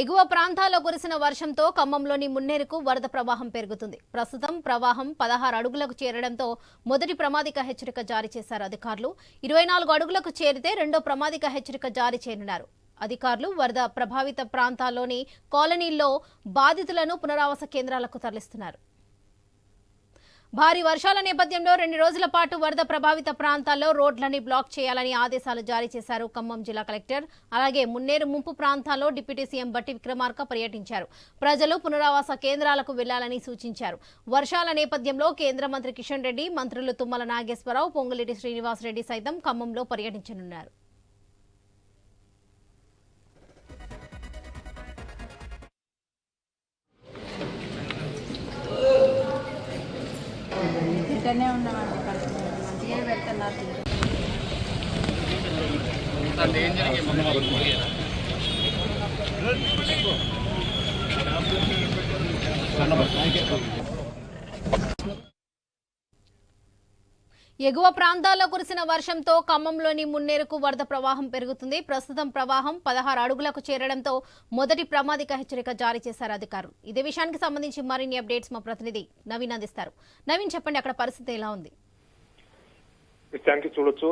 ఎగువ ప్రాంతాల్లో కురిసిన వర్షంతో ఖమ్మంలోని మున్నేరుకు వరద ప్రవాహం పెరుగుతుంది. ప్రస్తుతం ప్రవాహం పదహారు అడుగులకు చేరడంతో మొదటి ప్రమాదిక హెచ్చరిక జారీ చేశారు అధికారులు. ఇరవై నాలుగు అడుగులకు చేరితే రెండో ప్రమాదిక హెచ్చరిక జారీ చేయనున్నారు. అధికారులు వరద ప్రభావిత ప్రాంతాల్లోని కాలనీల్లో బాధితులను పునరావాస కేంద్రాలకు తరలిస్తున్నారు. భారీ వర్షాల నేపథ్యంలో రెండు రోజుల పాటు వరద ప్రభావిత ప్రాంతాల్లో రోడ్లని బ్లాక్ చేయాలని ఆదేశాలు జారీ చేశారు ఖమ్మం జిల్లా కలెక్టర్. అలాగే మున్నేరు ముంపు ప్రాంతాల్లో డిప్యూటీ సీఎం బట్టి విక్రమార్క పర్యటించారు. ప్రజలు పునరావాస కేంద్రాలకు వెళ్ళాలని సూచించారు. వర్షాల నేపథ్యంలో కేంద్ర మంత్రి కిషన్ రెడ్డి మంత్రులు తుమ్మల నాగేశ్వరరావు పొంగులేటి శ్రీనివాసరెడ్డి సైతం ఖమ్మంలో పర్యటించనున్నారు. ఇక్కడనే ఉన్నామండి కడుపు మంచిగా పెడుతున్నారు. ఎగువ ప్రాంతాల్లో కురిసిన వర్షంతో ఖమ్మంలోని మున్నేరుకు వరద ప్రవాహం పెరుగుతుంది. ప్రస్తుతం ప్రవాహం పదహారు అడుగులకు చేరడంతో మొదటి ప్రమాదిక హెచ్చరిక జారీ చేశారు అధికారులు. ఇదే విషయానికి సంబంధించి మరిన్ని అప్డేట్స్ మా ప్రతినిధి నవీన్ అందిస్తారు. నవీన్ చెప్పండి అక్కడ పరిస్థితి ఎలా ఉంది? విషయానికి చూడొచ్చు.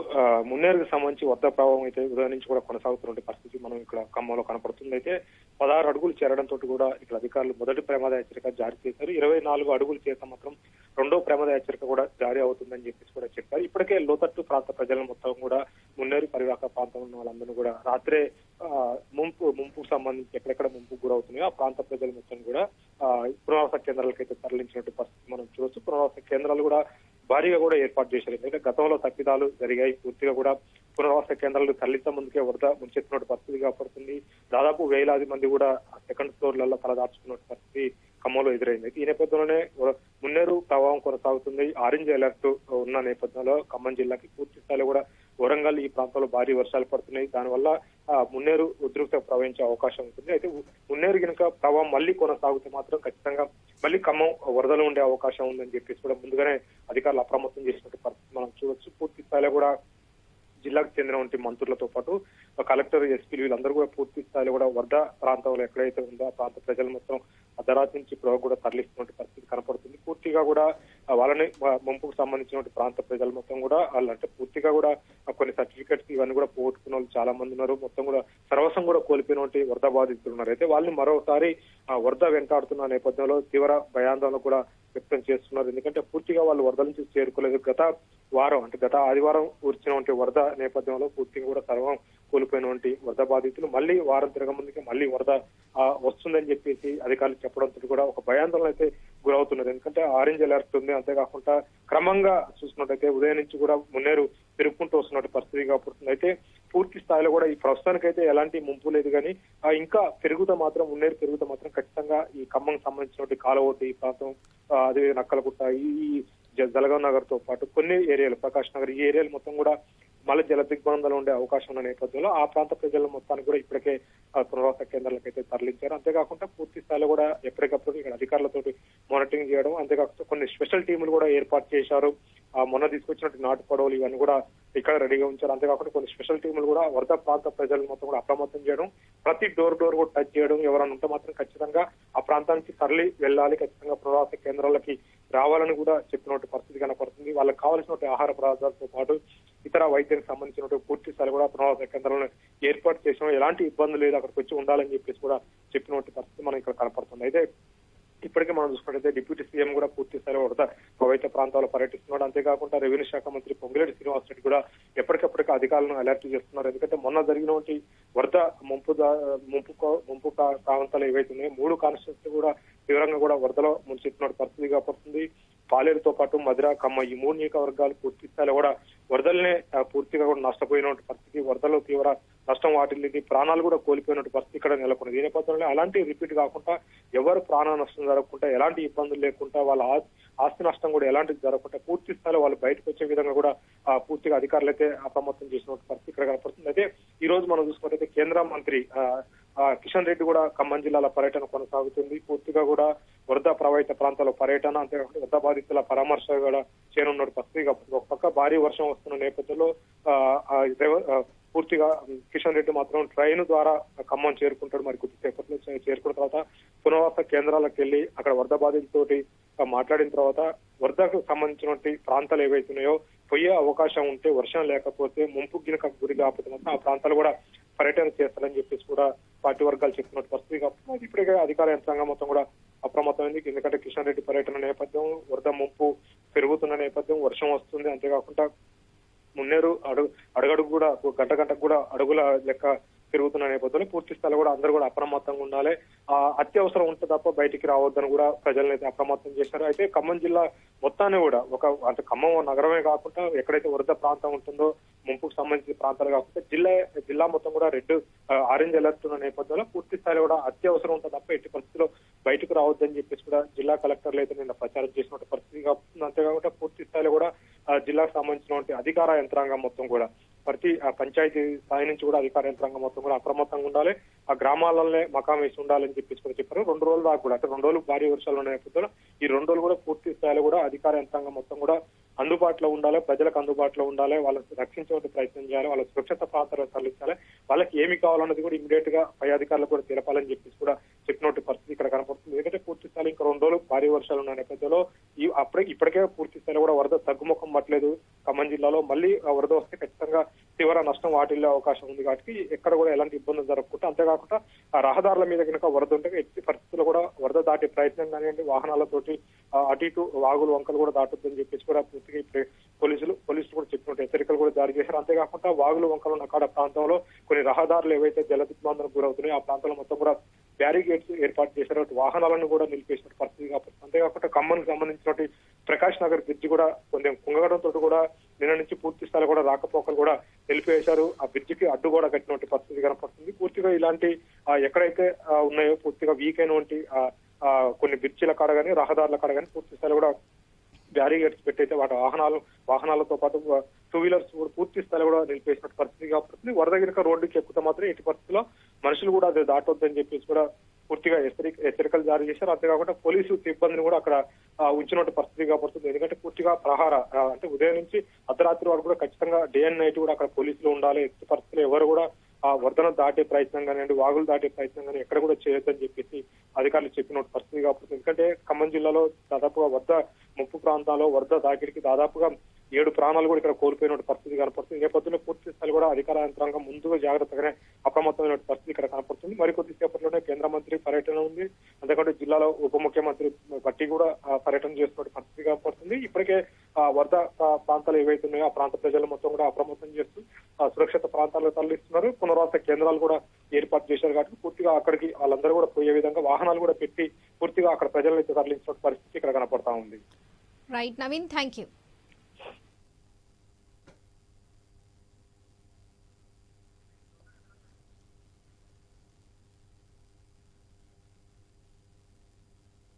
మున్నేరుకు సంబంధించి వరద ప్రభావం అయితే ఉదయం నుంచి కూడా కొనసాగుతున్న పరిస్థితి మనం ఇక్కడ ఖమ్మంలో కనపడుతుంది. అయితే పదహారు అడుగులు చేరడంతో కూడా ఇక్కడ అధికారులు మొదటి ప్రమాద హెచ్చరిక జారీ చేశారు. ఇరవై నాలుగు అడుగులు చేస్తే మాత్రం రెండో ప్రమాద హెచ్చరిక కూడా జారీ అవుతుందని చెప్పేసి కూడా చెప్పారు. ఇప్పటికే లోతట్టు ప్రాంత ప్రజలను మొత్తం కూడా మున్నేరు పరివాహక ప్రాంతంలో ఉన్న వాళ్ళందరూ కూడా రాత్రే ఆ, ముంపు ముంపుకు సంబంధించి ఎక్కడెక్కడ ముంపు గురవుతున్నాయో ఆ ప్రాంత ప్రజలు మొత్తం కూడా పునరావాస కేంద్రాలకు అయితే తరలించినట్టు పరిస్థితి మనం చూడొచ్చు. పునరావాస కేంద్రాలు కూడా భారీగా కూడా ఏర్పాటు చేశారు. ఎందుకంటే గతంలో తప్పిదాలు జరిగాయి. పూర్తిగా కూడా పునరావాస కేంద్రాలు తరలించ ముందుకే వరద ముంచెత్తినట్టు పరిస్థితి కాపాడుతుంది దాదాపు వేలాది మంది కూడా సెకండ్ ఫ్లోర్లలో తలదార్చుకున్న పరిస్థితి ఖమ్మంలో ఎదురైంది. ఈ నేపథ్యంలోనే మున్నేరు ప్రవాహం కొనసాగుతుంది. ఆరెంజ్ అలర్ట్ ఉన్న నేపథ్యంలో ఖమ్మం జిల్లాకి పూర్తి స్థాయిలో కూడా వరంగల్ ఈ ప్రాంతంలో భారీ వర్షాలు పడుతున్నాయి. దానివల్ల మున్నేరు ఉద్రిక్త ప్రవహించే అవకాశం ఉంటుంది. అయితే మున్నేరు కనుక ప్రవాహం మళ్ళీ కొనసాగితే మాత్రం ఖచ్చితంగా మళ్ళీ ఖమ్మం వరదలు ఉండే అవకాశం ఉందని చెప్పేసి కూడా ముందుగానే అధికారులు అప్రమత్తం చేసినట్టు పరిస్థితి మనం చూడొచ్చు. పూర్తి స్థాయిలో కూడా జిల్లాకు చెందినటువంటి మంత్రులతో పాటు కలెక్టర్ ఎస్పీలు వీళ్ళందరూ కూడా పూర్తి స్థాయిలో కూడా వరద ప్రాంతంలో ఎక్కడైతే ఉందో ఆ ప్రాంత ప్రజలు మొత్తం అర్ధరాత్రి నుంచి ఇప్పుడు కూడా తరలిస్తున్నటువంటి పరిస్థితి కనపడుతుంది. పూర్తిగా కూడా వాళ్ళని ముంపుకు సంబంధించినటువంటి ప్రాంత ప్రజలు మొత్తం కూడా వాళ్ళు అంటే పూర్తిగా కూడా కొన్ని సర్టిఫికెట్స్ ఇవన్నీ కూడా పోగొట్టుకున్న వాళ్ళు చాలా మంది ఉన్నారు. మొత్తం కూడా సర్వసం కూడా కోల్పోయినటువంటి వరద బాధితులు ఉన్నారు. అయితే వాళ్ళని మరోసారి ఆ వరద వెంటాడుతున్న నేపథ్యంలో తీవ్ర భయాందోళన కూడా వ్యక్తం చేస్తున్నారు. ఎందుకంటే పూర్తిగా వాళ్ళు వరద నుంచి చేరుకోలేదు. గత వారం అంటే గత ఆదివారం వచ్చినటువంటి వరద నేపథ్యంలో పూర్తిగా కూడా సర్వం కోల్పోయినటువంటి వరద బాధితులు మళ్ళీ వారం తిరగముందుకే మళ్ళీ వరద వస్తుందని చెప్పేసి అధికారులు చెప్పడంతో కూడా ఒక భయాందోళన అయితే గురవుతున్నది. ఎందుకంటే ఆరెంజ్ అలర్ట్ ఉంది. అంతేకాకుండా క్రమంగా చూసినట్టయితే ఉదయం నుంచి కూడా మున్నేరు పెరుగుకుంటూ వస్తున్నట్టు పరిస్థితి కాబడుతుంది అయితే పూర్తి స్థాయిలో కూడా ఈ ప్రస్తుతానికైతే ఎలాంటి ముంపు లేదు కానీ ఇంకా పెరుగుతా మాత్రం మున్నేరు పెరుగుతా మాత్రం ఖచ్చితంగా ఈ ఖమ్మం సంబంధించినటువంటి కాలవోటి ఈ ప్రాంతం అదే నక్కలగుట్ట ఈ జ- జలగాం నగర్తో పాటు కొన్ని ఏరియాలు ప్రకాష్ నగర్ ఈ ఏరియాలు మొత్తం కూడా మళ్ళీ జల దిగ్బంధాలు ఉండే అవకాశం ఉన్న నేపథ్యంలో ఆ ప్రాంత ప్రజల మొత్తానికి కూడా ఇప్పటికే ఆ, పునరావాస కేంద్రాలకు అయితే తరలించారు. అంతేకాకుండా పూర్తి స్థాయిలో కూడా ఎప్పటికప్పుడు ఇక్కడ అధికారులతో మానిటరింగ్ చేయడం అంతేకాకుండా కొన్ని స్పెషల్ టీములు కూడా ఏర్పాటు చేశారు. ఆ మొన్న తీసుకొచ్చినట్టు నాటు పడవలు ఇవన్నీ కూడా ఇక్కడ రెడీగా ఉంచారు. అంతేకాకుండా కొన్ని స్పెషల్ టీములు కూడా వరద ప్రాంత ప్రజలు మొత్తం కూడా అప్రమత్తం చేయడం ప్రతి డోర్ డోర్ కూడా టచ్ చేయడం ఎవరైనా ఉంటే మాత్రం ఖచ్చితంగా ఆ ప్రాంతానికి తరలి వెళ్ళాలి. ఖచ్చితంగా ప్రవాస కేంద్రాలకి రావాలని కూడా చెప్పినట్టు పరిస్థితి కనపడుతుంది. వాళ్ళకి కావాల్సినటువంటి ఆహార పదార్థాలతో పాటు ఇతర వైద్యానికి సంబంధించినటువంటి పూర్తి స్థాయి కూడా ప్రవాస కేంద్రాలను ఏర్పాటు చేసిన ఎలాంటి ఇబ్బంది లేదు. అక్కడికి వచ్చి ఉండాలని చెప్పేసి కూడా చెప్పినటువంటి పరిస్థితి మనం ఇక్కడ కనపడుతుంది. అయితే ఇప్పటికే మనం చూసుకున్నట్లయితే డిప్యూటీ సీఎం కూడా పూర్తి స్థాయిలో వరద ప్రభావిత ప్రాంతాల్లో పర్యటిస్తున్నాడు. అంతేకాకుండా రెవెన్యూ శాఖ మంత్రి పొంగిరెడ్డి శ్రీనివాస్ రెడ్డి కూడా ఎప్పటికప్పటికి అధికారులను అలర్ట్ చేస్తున్నారు. ఎందుకంటే మొన్న జరిగినటువంటి వరద ముంపు ముంపు ముంపు ప్రాంతాలు ఏవైతే ఉన్నాయో మూడు కాన్స్టిట్యూన్స్ కూడా తీవ్రంగా కూడా వరదలో ముంచెత్తిన పరిస్థితి కాబడుతుంది పాలేరుతో పాటు మధుర కమ్మ ఈ మూడు నియోజకవర్గాలు పూర్తి స్థాయిలో కూడా వరదలనే పూర్తిగా కూడా నష్టపోయినటువంటి పరిస్థితి వరదలో తీవ్ర నష్టం వాటిల్లింది ప్రాణాలు కూడా కోల్పోయినటువంటి పరిస్థితి ఇక్కడ నెలకొన్నది. ఈ నేపథ్యంలో అలాంటి రిపీట్ కాకుండా ఎవరు ప్రాణ నష్టం జరగకుండా ఎలాంటి ఇబ్బందులు లేకుండా వాళ్ళ ఆస్తి నష్టం కూడా ఎలాంటిది జరగకుండా పూర్తి స్థాయిలో వాళ్ళు బయటకు వచ్చే విధంగా కూడా పూర్తిగా అధికారులు అయితే అప్రమత్తం చేసినటువంటి పరిస్థితి ఇక్కడ కనపడుతుంది. అయితే ఈ రోజు మనం చూసుకున్నట్టయితే కేంద్ర మంత్రి ఆ, కిషన్ రెడ్డి కూడా ఖమ్మం జిల్లాల పర్యటన కొనసాగుతుంది. పూర్తిగా కూడా వరద ప్రభావిత ప్రాంతాల పర్యటన అంతేకాకుండా వరద బాధితుల పరామర్శ కూడా చేరున్న పరిస్థితి ఒక పక్క భారీ వర్షం వస్తున్న నేపథ్యంలో ఆ, పూర్తిగా కిషన్ రెడ్డి మాత్రం ట్రైన్ ద్వారా ఖమ్మం చేరుకుంటాడు. మరి కొద్దిసేపట్లో చేరుకున్న తర్వాత పునరావాస కేంద్రాలకు వెళ్ళి అక్కడ వరద బాధితులతోటి మాట్లాడిన తర్వాత వరదకు సంబంధించినటువంటి ప్రాంతాలు ఏవైతున్నాయో పోయే అవకాశం ఉంటే వర్షం లేకపోతే ముంపు గినక గురి కాకపోతే ఆ ప్రాంతాలు కూడా పర్యటన చేస్తారని చెప్పేసి కూడా పార్టీ వర్గాలు చెప్పినట్టు పరిస్థితి. కాబట్టి ఇప్పటికే అధికార యంత్రాంగం మొత్తం కూడా అప్రమత్తమైంది. ఎందుకంటే కిషన్ రెడ్డి పర్యటన నేపథ్యం వరద ముంపు పెరుగుతున్న నేపథ్యం వర్షం వస్తుంది. అంతేకాకుండా మున్నేరు అడుగు అడుగడుగు కూడా గంట గంటకు కూడా అడుగుల లెక్క పెరుగుతున్న నేపథ్యంలో పూర్తి స్థాయిలో కూడా అందరూ కూడా అప్రమత్తంగా ఉండాలి. ఆ అత్యవసరం ఉంటే తప్ప బయటికి రావద్దని కూడా ప్రజలను అయితే అప్రమత్తం చేశారు. అయితే ఖమ్మం జిల్లా మొత్తాన్ని కూడా ఒక అంటే ఖమ్మం నగరమే కాకుండా ఎక్కడైతే వరద ప్రాంతం ఉంటుందో ముంపుకు సంబంధించిన ప్రాంతాలు కాకుండా జిల్లా జిల్లా మొత్తం కూడా రెడ్ ఆరెంజ్ అలర్ట్ ఉన్న నేపథ్యంలో పూర్తి స్థాయిలో కూడా అత్యవసరం ఉంటే తప్ప ఎట్టి పరిస్థితిలో బయటకు రావద్దని చెప్పేసి కూడా జిల్లా కలెక్టర్లు అయితే నిన్న ప్రచారం చేసిన పరిస్థితి కాకుండా అంతేకాకుండా పూర్తి స్థాయిలో కూడా జిల్లాకు సంబంధించినటువంటి అధికార యంత్రాంగం మొత్తం కూడా ప్రతి ఆ, పంచాయతీ స్థాయి నుంచి కూడా అధికార యంత్రాంగం మొత్తం కూడా అప్రమత్తంగా ఉండాలి. ఆ గ్రామాలనే మకాం వేసి ఉండాలని చెప్పేసి కూడా చెప్పారు. రెండు రోజులు దాకా కూడా అంటే రెండు రోజులు భారీ వర్షాలు ఉన్న నేపథ్యంలో ఈ రెండు రోజులు కూడా పూర్తి స్థాయిలో కూడా అధికార యంత్రాంగం మొత్తం కూడా అందుబాటులో ఉండాలి. ప్రజలకు అందుబాటులో ఉండాలి. వాళ్ళని రక్షించే ప్రయత్నం చేయాలి. వాళ్ళ సురక్షిత ప్రాంతాలకు తరలించాలి. వాళ్ళకి ఏమి కావాలన్నది కూడా ఇమీడియట్గా పై అధికారులకు కూడా తెలపాలని చెప్పేసి కూడా చెప్పినట్టు పరిస్థితి ఇక్కడ కనపడుతుంది. ఎందుకంటే పూర్తి స్థాయిలో ఇంకా రెండు రోజులు భారీ వర్షాలు ఉన్న నేపథ్యంలో ఈ అప్పుడే ఇప్పటికే పూర్తి స్థాయిలో కూడా వరద తగ్గుముఖం పట్టలేదు ఖమ్మం జిల్లాలో. మళ్ళీ ఆ వరద వస్తే ఖచ్చితంగా వాటిల్లే అవకాశం ఉంది కాబట్టి ఎక్కడ కూడా ఎలాంటి ఇబ్బందులు జరగకుండా అంతేకాకుండా ఆ రహదారుల మీద కనుక వరద ఉంటే ఎట్టి పరిస్థితుల్లో కూడా వరద దాటే ప్రయత్నం కానివ్వండి వాహనాలతోటి అటు ఇటు వాగులు వంకలు కూడా దాటొద్దని చెప్పేసి కూడా పూర్తిగా పోలీసులు పోలీసులు కూడా చెప్పినట్టు హెచ్చరికలు కూడా జారీ చేశారు. అంతేకాకుండా వాగులు వంకలు ఉన్న కాడ ప్రాంతంలో కొన్ని రహదారులు ఏవైతే జల దిగ్బంధనకు గురవుతున్నాయో ఆ ప్రాంతంలో మొత్తం కూడా బ్యారిగేట్స్ ఏర్పాటు చేశారు. వాహనాలను కూడా నిలిపేసిన పరిస్థితి కాబట్టి అంతేకాకుండా ఖమ్మానికి సంబంధించినటువంటి ప్రకాష్ నగర్ బ్రిడ్జ్ కూడా కొంచెం కుంగడంతో కూడా నిన్న నుంచి పూర్తి స్థాయిలో కూడా రాకపోకలు కూడా నిలిపివేశారు ఆ బ్రిడ్జికి అడ్డు కూడా కట్టినటువంటి పరిస్థితి కనపడుతుంది. పూర్తిగా ఇలాంటి ఎక్కడైతే ఉన్నాయో పూర్తిగా వీక్ అయినటువంటి ఆ, కొన్ని బ్రిడ్జిల కాడ కానీ రహదారుల కాడ కానీ పూర్తి స్థాయిలో కూడా బ్యారిగేట్స్ పెట్టయితే వాటి వాహనాలు వాహనాలతో పాటు టూ వీలర్స్ కూడా పూర్తి స్థాయిలో కూడా నిలిపేసిన పరిస్థితి కాబట్టి వరద గినక రోడ్డుకి ఎక్కితే మాత్రం ఎట్టి పరిస్థితిలో మనుషులు కూడా అది దాటొద్దని చెప్పేసి కూడా పూర్తిగా హెచ్చరిక హెచ్చరికలు జారీ చేశారు. అంతేకాకుండా పోలీసు సిబ్బందిని కూడా అక్కడ ఉంచినట్టు పరిస్థితి కాబడుతుంది ఎందుకంటే పూర్తిగా ప్రహార అంటే ఉదయం నుంచి అర్ధరాత్రి వరకు కూడా ఖచ్చితంగా డే అండ్ నైట్ కూడా అక్కడ పోలీసులు ఉండాలి. ఎట్టి పరిస్థితులు ఎవరు కూడా ఆ వరదను దాటే ప్రయత్నం కానివ్వండి వాగులు దాటే ప్రయత్నం కానీ ఎక్కడ కూడా చేయొద్దని చెప్పేసి అధికారులు చెప్పినట్టు పరిస్థితి కాబట్టి ఎందుకంటే ఖమ్మం జిల్లాలో దాదాపుగా వరద ముప్పు ప్రాంతాల్లో వరద దాకిడికి దాదాపుగా ఏడు ప్రాణాలు కూడా ఇక్కడ కోల్పోయిన పరిస్థితి కనపడుతుంది. నేపథ్యంలో పూర్తి స్థాయి కూడా అధికార యంత్రాంగం ముందుగా జాగ్రత్తగానే అప్రమత్తమైన పరిస్థితి ఇక్కడ కనపడుతుంది. మరికొద్ది సేపట్లోనే కేంద్ర మంత్రి పర్యటన ఉంది అంతేకాకుండా జిల్లాలో ఉప ముఖ్యమంత్రి బట్టి కూడా పర్యటన చేస్తున్న పరిస్థితి కనపడుతుంది ఇప్పటికే ఆ, వరద ప్రాంతాలు ఏవైతే ఉన్నాయో ఆ ప్రాంత ప్రజలు మొత్తం కూడా అప్రమత్తం చేస్తూ ఆ, సురక్షిత ప్రాంతాలకు తరలిస్తున్నారు. పునరావాస కేంద్రాలు కూడా ఏర్పాటు చేశారు కాబట్టి పూర్తిగా అక్కడికి వాళ్ళందరూ కూడా పోయే విధంగా వాహనాలు కూడా పెట్టి పూర్తిగా అక్కడ ప్రజలను తరలించిన పరిస్థితి ఇక్కడ కనపడతా ఉంది. Right Naveen thank you